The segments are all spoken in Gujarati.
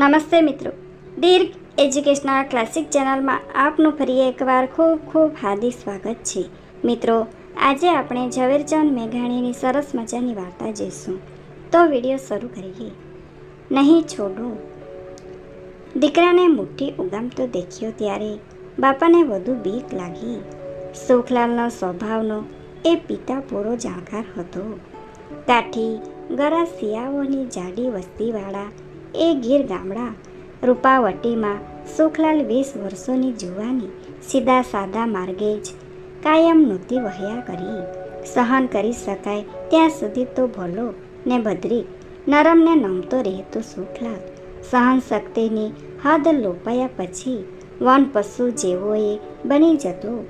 નમસ્તે મિત્રો. દીર્ઘ એજ્યુકેશનલ ક્લાસિક ચેનલમાં આપનું ફરી એકવાર ખૂબ ખૂબ હાર્દિક સ્વાગત છે. મિત્રો, આજે આપણે ઝવેરચંદ મેઘાણીની સરસ મજાની વાર્તા જોઈશું. તો વીડિયો શરૂ કરીએ. નહીં છોડું. દીકરાને મુઠ્ઠી ઉગામતો દેખ્યો ત્યારે બાપાને વધુ બીક લાગી. સુખલાલનો સ્વભાવનો એ પિતા પૂરો જાણકાર હતો. કાઠી ગરા શિયાઓની જાડી વસ્તીવાળા એ ગીર ગામડા. રૂપાવટીમાં સુખલાલ વીસ વર્ષોની જુવાની સીધા સાદા માર્ગે જ કાયમ નહોતી વહ્યા કરી. સહન કરી શકાય ત્યાં સુધી તો ભલો ને ભદ્રી નરમને નમતો રહેતો સુખલાલ. સહન શક્તિની હદ લોપાયા પછી વન પશુ જેવોએ બની જતો.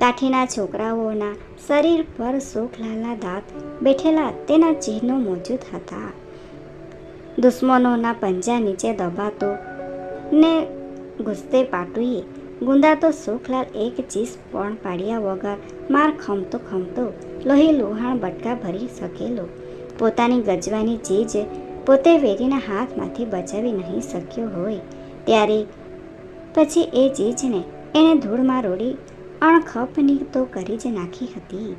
કાઠીના છોકરાઓના શરીર પર સુખલાલના દાંત બેઠેલા તેના ચિહ્નો મોજૂદ હતા. દુશ્મનોના પંજા નીચે દબાતો ને ગુસ્સે પાટુએ ગુંદાતો સુખલાલ એક ચીસ પણ પાડ્યા વગર માર ખમતો ખમતો લોહી લોહાણ બટકા ભરી શકેલો. પોતાની ગજવાની ચીજ પોતે વેરીના હાથમાંથી બચાવી નહીં શક્યો હોય. ત્યારે પછી એ ચીજને એણે ધૂળમાં રોડી અણખપની તો કરી જ નાખી હતી.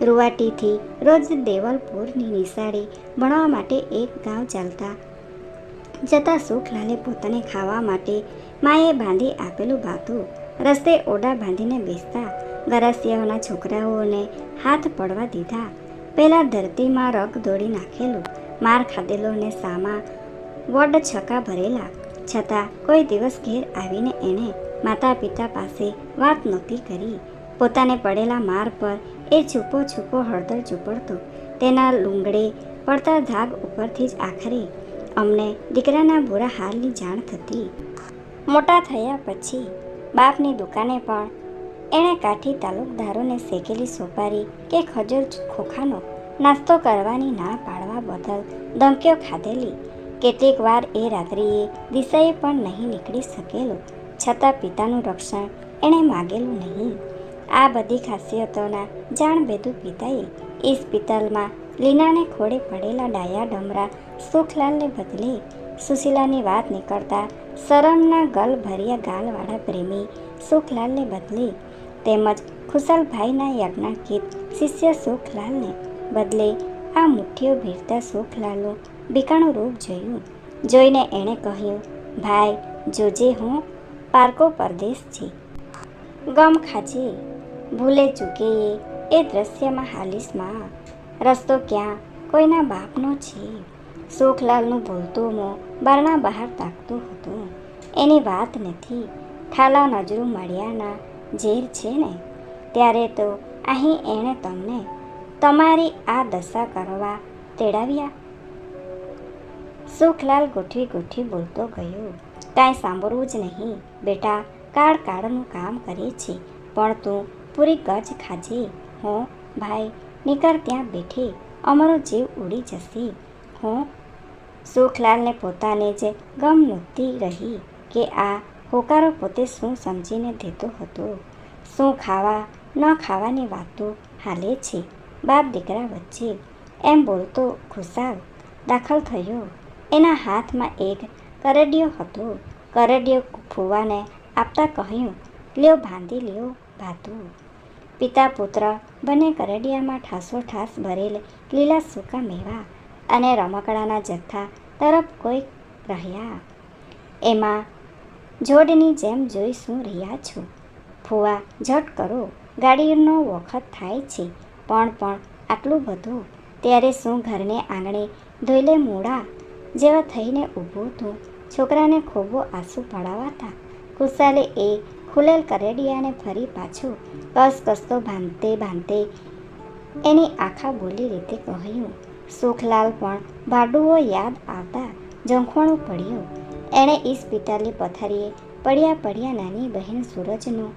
રૂવાટીથી રોજ દેવલપુરની નિશાળે ભણવા માટે એક ગાંવ ચાલતા જતા સુખલાલે પોતાને ખાવા માટે માએ બાંધી આપેલું ભાતું રસ્તે ઓડા બાંધીને બેસતા ગરાસિયાઓના છોકરાઓને હાથ પડવા દીધા. પહેલાં ધરતીમાં રગ દોડી નાખેલું, માર ખાધેલો ને સામા વડ છકા ભરેલા. છતાં કોઈ દિવસ ઘેર આવીને એણે માતા પિતા પાસે વાત નહોતી કરી. પોતાને પડેલા માર પર એ છૂપો છૂપો હળદર ચૂપડતો. તેના લુંગડે પડતા ધાગ ઉપરથી જ આખરે અમને દીકરાના બુરા હાલની જાણ થતી. મોટા થયા પછી બાપની દુકાને પણ એણે કાઠી તાલુકદારોને શેકેલી સોપારી કે ખજૂર ખોખાનો નાસ્તો કરવાની ના પાડવા બદલ ધમકીઓ ખાધેલી. કેટલીક વાર એ રાત્રિએ દિશાએ પણ નહીં નીકળી શકેલો. છતાં પિતાનું રક્ષણ એણે માગેલું નહીં. આ બધી ખાસિયતોના જાણ બેદુ પિતાએ ઇસ્પિતલમાં લીનાને ખોડે પડેલા ડાયા ડમરા સુખલાલને બદલે સુશીલાની વાત નીકળતા શરમના ગલ ભર્યા ગાલવાળા પ્રેમી સુખલાલને બદલે તેમજ ખુશાલભાઈના યજ્ઞાકીત શિષ્ય સુખલાલને બદલે આ મુઠ્ઠીઓ ભીડતા સુખલાલનું બીકાણું રૂપ જોયું. જોઈને એણે કહ્યું, ભાઈ, જોજે હું પારકો પરદેશ છે. ગમ ખાજે. ભૂલે ચૂકે એ દ્રશ્યમાં હાલીસમાં. રસ્તો ક્યાં? કોઈના બાપનો છે. સુખલાલનું ભૂલતું મોં, બારણા બહાર તાકતું હતું. એની વાત નથી. ઠાલા નજરું મળ્યાના ઝેર છે ને? ત્યારે તો અહીં એણે તમને તમારી આ દશા કરવા તેડાવ્યા? સુખલાલ ગોઠવી ગોઠવી બોલતો ગયો. કાંઈ સાંભળવું જ નહીં. બેટા, કાળ કાળનું કામ કરે છે. પણ તું પૂરી ગજ ખાજે. હો, ભાઈ, નિકર ત્યાં બેઠે, અમારો જીવ ઉડી જશે. હું, સુખલાલને પોતાને જ ગમ નહોતી રહી, કે આ હોકારો પોતે શું સમજીને દેતો હતો? શું ખાવા, ન ખાવાની વાતો હાલે છે? બાપ દીકરા વચ્ચે એમ બોલતો ખુશાલ દાખલ થયો. એના હાથમાં એક કરડિયો હતો. કરડિયો ફૂવાને આપતા કહ્યું, લ્યો ભાંધી લ્યો, ભાતું. પિતા પુત્ર બંને કરડિયામાં ઠાસો ઠાસ ભરેલ લીલા સૂકા મેવા અને રમકડાના જથ્થા તરફ કોઈ રહ્યા. એમાં જોડની જેમ જોઈ શું રહ્યા છો? ફુવા ઝટ કરો. ગાડીનો વખત થાય છે. પણ પણ, આટલું બધું? ત્યારે શું ઘરને આંગણે ધોઈલે મૂળા જેવા થઈને ઊભું હતું છોકરાને ખૂબ આંસુ પડાવાતા? કુશાલે એ ખુલેલ કરેડિયાને ફરી પાછું કસ કસતો બાંધતે બાંધતે એની આખા બોલી રીતે કહ્યું, સુખલાલ પણ ભાડુઓ યાદ આવતા ઝંખોણું પડ્યું. એણે ઇસ્પિતાલની પથારીએ પડ્યા પડ્યા નાની બહેન સૂરજનું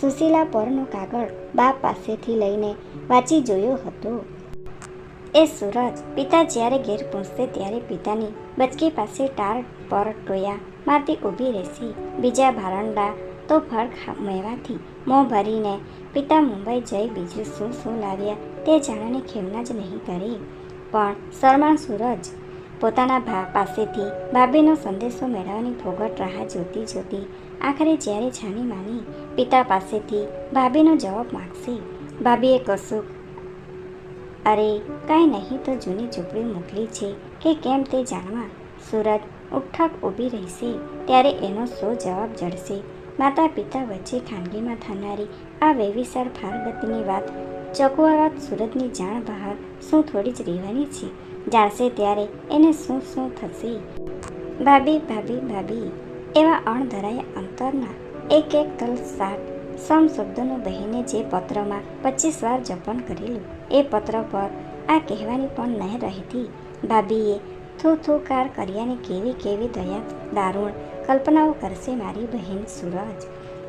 સુશીલા પરનો કાગળ બાપ પાસેથી લઈને વાંચી જોયો હતો. એ સૂરજ પિતા જ્યારે ઘેર પહોંચશે ત્યારે પિતાની બચકી પાસે ટાર પર ટોયા મારતી ઊભી રહેશે. બીજા ભારંડા તો ફળ મેવાથી મોં ભરીને પિતા મુંબઈ જઈ બીજું શું શું લાવ્યા તે જાણવાની ખેવના જ નહીં કરી. પણ શરમાન સૂરજ પોતાના ભા, પાસેથી ભાભીનો સંદેશો મેળવવાની ફોગટ રાહ જોતી જોતી આખરે જ્યારે જાણી માની પિતા પાસેથી ભાભીનો જવાબ માગશે. ભાભીએ કશું અરે, કાંઈ નહીં તો જૂની ઝૂંપડી મોકલી છે. કે કેમ તે જાણવા? સુરત ઉઠક ઊભી રહેશે ત્યારે એનો સો જવાબ જડશે? માતા પિતા વચ્ચે ખાનગીમાં થનારી આ વેવિસાર ફારગતની વાત ચકવારાત સુરતની જાણ બહાર શું થોડી જ રહેવાની છે? જાણશે ત્યારે એને શું શું થશે? ભાભી ભાભી ભાભી. એવા અણધરાયા અંતરના એક એક તલ સાત સમ શબ્દોનું બહેને જે પત્રમાં પચીસ વાર જપણ કરેલું, એ પત્ર પર આ કહેવાની પણ નહીં રહેતી. ભાભીએ થૂ થૂ કાર કર્યાની કેવી કેવી દયા, દારૂણ કલ્પનાઓ કરશે મારી બહેન સૂરજ.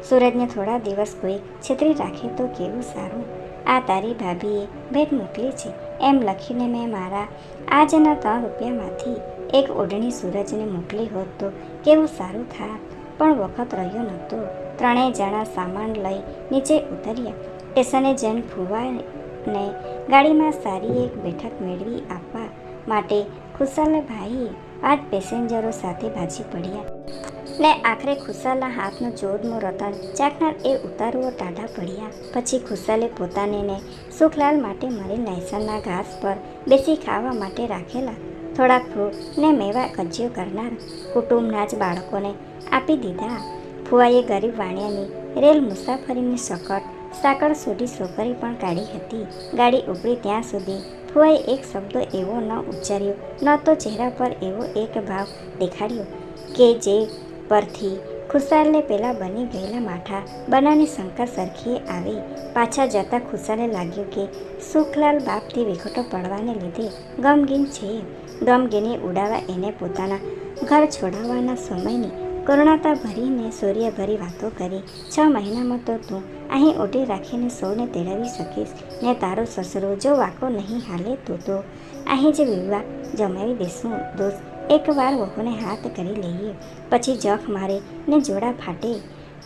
સૂરજને થોડા દિવસ કોઈ છેતરી રાખે તો કેવું સારું? આ તારી ભાભીએ ભેટ મોકલી છે. એમ લખીને મેં મારા આજના ત્રણ રૂપિયામાંથી એક ઓઢણી સૂરજને મોકલી હોત તો કેવું સારું થાત? પણ વખત રહ્યો નહોતો. ત્રણેય જણા સામાન લઈ નીચે ઉતર્યા. સ્ટેશને જેન ફુવાને ગાડીમાં સારી એક બેઠક મેળવી આપવા માટે ખુશાલભાઈએ પાંચ પેસેન્જરો સાથે ભાજી પડ્યા. ને આખરે ખુશાલના હાથનું ચોદનું રતન ચાકનાર એ ઉતારવો ટાઢા પડ્યા. પછી ખુશાલે પોતાને ને સુખલાલ માટે મરી લાયસનના ઘાસ પર બેસી ખાવા માટે રાખેલા થોડાક ફ્રૂટ ને મેવા કજ્યો કરનાર કુટુંબના જ બાળકોને આપી દીધા. ફુવાએ ગરીબ વાણિયાની રેલ મુસાફરીની સકટ સાંકળ સુધી છોકરી પણ કાઢી હતી. ગાડી ઉપડી ત્યાં સુધી. ફુવાએ એક શબ્દ એવો ન ઉચ્ચાર્યો, ન તો ચહેરા પર એવો એક ભાવ દેખાડ્યો કે જે પરથી ખુશાલને પહેલાં બની ગયેલા માઠા બનાની શંકા સરખીએ આવી. પાછા જતા ખુશાલે લાગ્યું કે સુખલાલ બાપથી વિખોટો પડવાને લીધે ગમગીન છે. ગમગીની ઉડાવા એને પોતાના ઘર છોડાવવાના સમયની કરુણાતા ભરીને સૂર્યભરી વાતો કરી. છ મહિનામાં તો તું અહીં ઓઢી રાખીને સૌને તેડાવી શકીશ. ને તારો સસરો જો વાકો નહીં હાલે તો તો અહીં જ વિવાહ જમાવી દેશું. દોસ્ત, એકવાર વહુને હાથ કરી લઈએ. પછી જખ મારે ને જોડા ફાટે.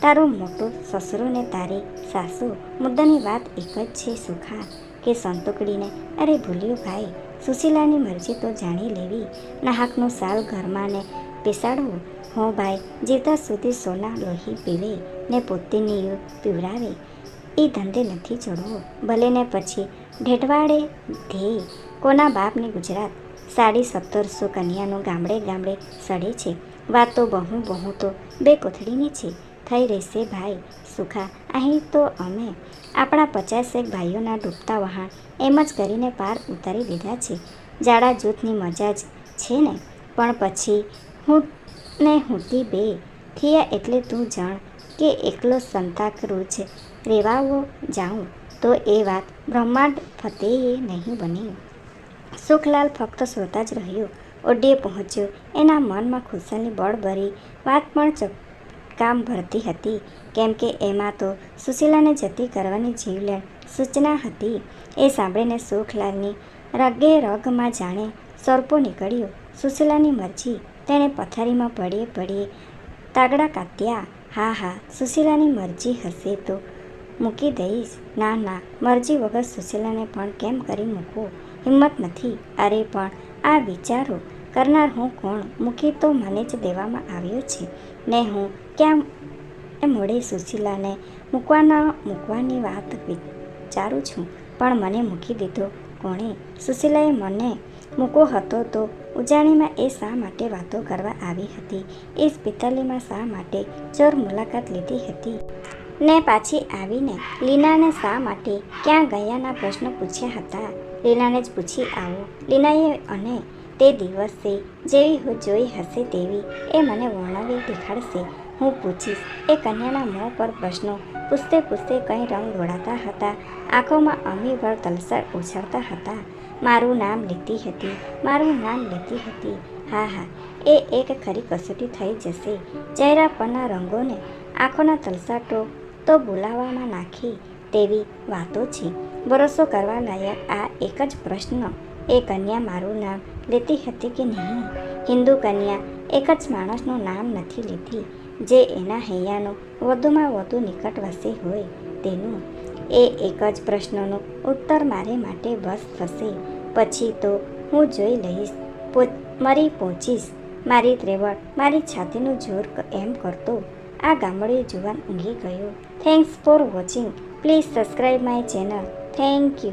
તારો મોટો સસરો ને તારી સાસુ મુદ્દાની વાત એક જ છે સુખા, કે સંતોકડીને, અરે ભૂલ્યું ભાઈ, સુશીલાની મરજી તો જાણી લેવી. નાહકનું સાલ ઘરમાં ને બેસાડવું. હો ભાઈ જીવતા સુધી સોના લોહી પીવે ને પોતેની પીવડાવે. એ ધંધે નથી ચડવો ભલે ને પછી ઢેટવાડે ધ્યેય કોના બાપની ગુજરાત? સાડી સત્તરસો કન્યાનું ગામડે ગામડે સડે છે. વાત તો બહુ બહુ તો બે કોથળીની છે. થઈ રહેશે ભાઈ, સુખા, અહીં તો અમે. આપણા પચાસેક ભાઈઓના ડૂબતા વહાણ એમ જ કરીને પાર ઉતારી દીધા છે. જાડા જૂથની મજા જ છે ને. પણ પછી હું ને હુંતી બે. થયા એટલે તું જાણ કે એકલો સંતાકરૂ છે. રેવાવો જાઉં તો એ વાત બ્રહ્માંડ ફતેએ નહીં બની. સુખલાલ ફક્ત શ્રોતા જ રહ્યો. ઓડીએ પહોંચ્યો. એના મનમાં ખુશાલની બળભરી વાત પણ ચકામ ભરતી હતી. કેમ કે એમાં તો સુશીલાને જતી કરવાની જીવલેણ સૂચના હતી. એ સાંભળીને સુખલાલની રગે રગમાં જાણે સરપો નીકળ્યો. સુશીલાની મરજી તેણે પથારીમાં પડીએ પડીએ તાગડા કાત્યા, હા હા, સુશીલાની મરજી હશે તો. મૂકી દઈશ. ના ના, મરજી વગર સુશીલાને પણ કેમ કરી મૂકવું? હિંમત નથી. અરે, પણ આ વિચારો કરનાર હું કોણ? મૂકી તો મને જ દેવામાં આવ્યો છે. ને હું ક્યાં મોડે સુશીલાને મૂકવાના, મૂકવાની વાત વિચારું છું, પણ મને મૂકી દીધો કોણે? સુશીલાએ મને મૂકો હતો તો ઉજાણીમાં એ શા માટે વાતો કરવા આવી હતી? એ સ્પિતાલીમાં શા માટે ચોર મુલાકાત લીધી હતી? ને પાછી આવીને લીનાને શા માટે ક્યાં ગયાના પ્રશ્નો પૂછ્યા હતા? લીનાને જ પૂછી આવો. લીનાએ અને તે દિવસે જેવી હું જોઈ હશે તેવી એ મને વર્ણવી દેખાડશે. હું પૂછીશ, એ કન્યાના મોં પર પ્રશ્નો પૂછતે પૂછતે કંઈ રંગ દોડાતા હતા? આંખોમાં અમીભર તલસર ઉછળતા હતા. મારું નામ લેતી હતી, મારું નામ લેતી હતી. હા હા, એ એક ખરી કસોટી થઈ જશે. ચહેરા પરના રંગોને આંખોના તલસાટો તો બોલાવવામાં નાખી તેવી વાતો છે. ભરોસો કરવા લાયક આ એક જ પ્રશ્ન. એ કન્યા મારું નામ લેતી હતી કે નહીં? હિન્દુ કન્યા એક જ માણસનું નામ નથી લેતી જે એના હૈયાનો વધુમાં વધુ નિકટવાસી હોય તેનું એ એક જ પ્રશ્નનો ઉત્તર મારે માટે બસ થશે. પછી તો હું જોઈ લઈશ. મરી પહોંચીશ. મારી ત્રેવડ મારી છાતીનું જોર એમ કરતો. આ ગામડે જુવાન ઊંઘી ગયો. Thanks for watching please subscribe my channel thank you